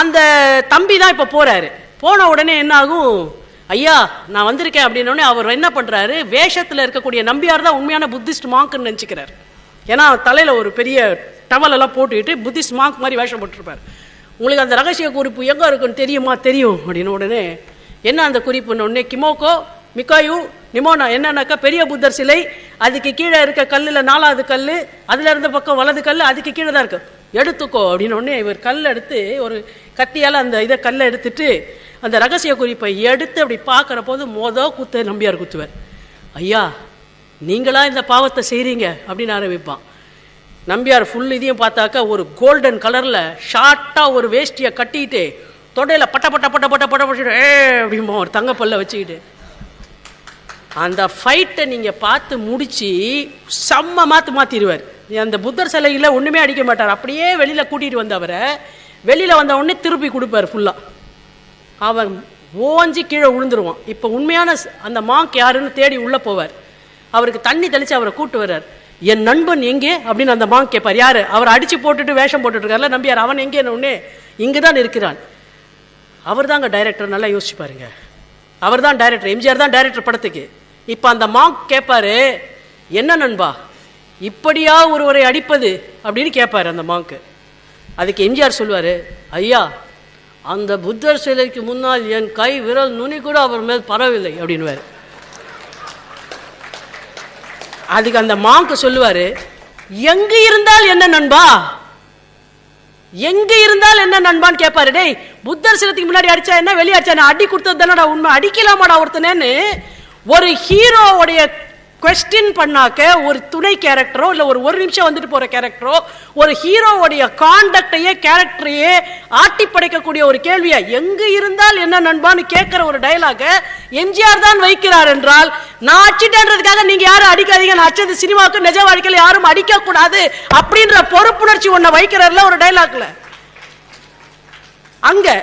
அந்த தம்பி தான் இப்போ போகிறாரு போன உடனே என்ன ஆகும்? ஐயா நான் வந்திருக்கேன் அப்படின்னோடனே அவர் என்ன பண்ணுறாரு வேஷத்தில் இருக்கக்கூடிய நம்பியார் தான் உண்மையான புத்திஸ்ட் மாங்க்னு நினச்சிக்கிறார். ஏன்னா தலையில் ஒரு பெரிய டவல் எல்லாம் போட்டுக்கிட்டு புத்திஸ்ட் மாங்க் மாதிரி வேஷம் போட்டிருப்பார். உங்களுக்கு அந்த ரகசிய குறிப்பு எங்கே இருக்குன்னு தெரியுமா? தெரியும். அப்படின்னு உடனே என்ன அந்த குறிப்புன்னு உடனே கிமோக்கோ மிக்காயு நிமோனா என்னன்னாக்கா பெரிய புத்தர் சிலை அதுக்கு கீழே இருக்க கல்லில் நாலாவது கல் அதில் இருந்த பக்கம் வலது கல் அதுக்கு கீழே தான் இருக்குது எடுத்துக்கோ அப்படின்னு உடனே இவர் கல் எடுத்து ஒரு கத்தியால் அந்த இதை கல்லை எடுத்துட்டு அந்த ரகசிய குறிப்பை எடுத்து அப்படி பார்க்குற போது மோதோ குத்த நம்பியார் குத்துவார். ஐயா நீங்களா இந்த பாவத்தை செய்கிறீங்க அப்படின்னு ஆரம்பிப்பான் நம்பியார் ஃபுல் இதையும் பார்த்தாக்கா ஒரு கோல்டன் கலரில் ஷார்ட்டாக ஒரு வேஷ்டியை கட்டிட்டு தொடையில் பட்ட பட்ட பட்ட பட்ட பட்ட பட்ட ஏ அப்படிம்போம் ஒரு தங்கப்பல்ல வச்சுக்கிட்டு. அந்த ஃபைட்டை நீங்கள் பார்த்து முடித்து செம்ம மாற்று மாற்றிடுவார் அந்த புத்தர் சிலையில் ஒன்றுமே அடிக்க மாட்டார். அப்படியே வெளியில் கூட்டிகிட்டு வந்தவரை வெளியில் வந்த உடனே திருப்பி கொடுப்பார் ஃபுல்லாக அவன் ஓஞ்சி கீழே விழுந்துருவான். இப்போ உண்மையான அந்த மாங்க் யாருன்னு தேடி உள்ளே போவார். அவருக்கு தண்ணி தெளித்து அவரை கூட்டு வர்றார். என் நண்பன் எங்கே? அப்படின்னு அந்த மாங்க் கேட்பார். யார்? அவர் அடித்து போட்டுட்டு வேஷம் போட்டுட்டு நம்பியார் அவன் எங்கே உடனே இங்கே தான் இருக்கிறான் அவர் தாங்க டைரக்டர் நல்லா யோசிச்சு பாருங்க. அவர் தான் டைரக்டர் எம்ஜிஆர் தான் டைரக்டர் படத்துக்கு. இப்போ அந்த மாங்க் கேட்பாரு என்ன நண்பா இப்படியா ஒருவரை அடிப்பது? அப்படின்னு கேட்பாரு அந்த மாங்க்கு அதுக்கு எம்ஜிஆர் சொல்லுவார் ஐயா அந்த புத்தர் சிலைக்கு முன்னால் என் கை விரல் நுனி கூட அவர் மேல் பரவில்லை அப்படின்னுவாரு. அதுக்கு அந்த மாங்க்கு சொல்லுவாரு எங்கு இருந்தால் என்ன நண்பா? எங்க இருந்தால் என்ன நண்பான்னு கேட்பாரு டேய் புத்தர் சிலத்துக்கு முன்னாடி அடிச்சா என்ன? வெளியே அடிச்சா அடி கொடுத்தது தானடா உண்மை? அடிக்கலாமாடா ஒருத்தனேன்னு ஒரு ஹீரோவுடைய கொஸ்டின் பண்ணாக்க ஒரு துணை கேரக்டரோ இல்லை ஒரு ஒரு நிமிஷம் வந்துட்டு போற கேரக்டரோ ஒரு ஹீரோவுடைய காண்டக்டையே கேரக்டரையே ஆட்டி படைக்கக்கூடிய ஒரு கேள்வியை எங்கு இருந்தால் என்ன நண்பான்னு கேட்கிற ஒரு டைலாக எம்ஜிஆர் தான் வைக்கிறார் என்றால் நான் அச்சிட்டேன்றதுக்காக நீங்க யாரும் அடிக்காதீங்க நான் அச்சது சினிமாவுக்கு நிஜ வாழ்க்கையில் யாரும் அடிக்க கூடாது அப்படின்ற பொறுப்புணர்ச்சி ஒன்றை வைக்கிறார்ல ஒரு டைலாக்ல அங்கே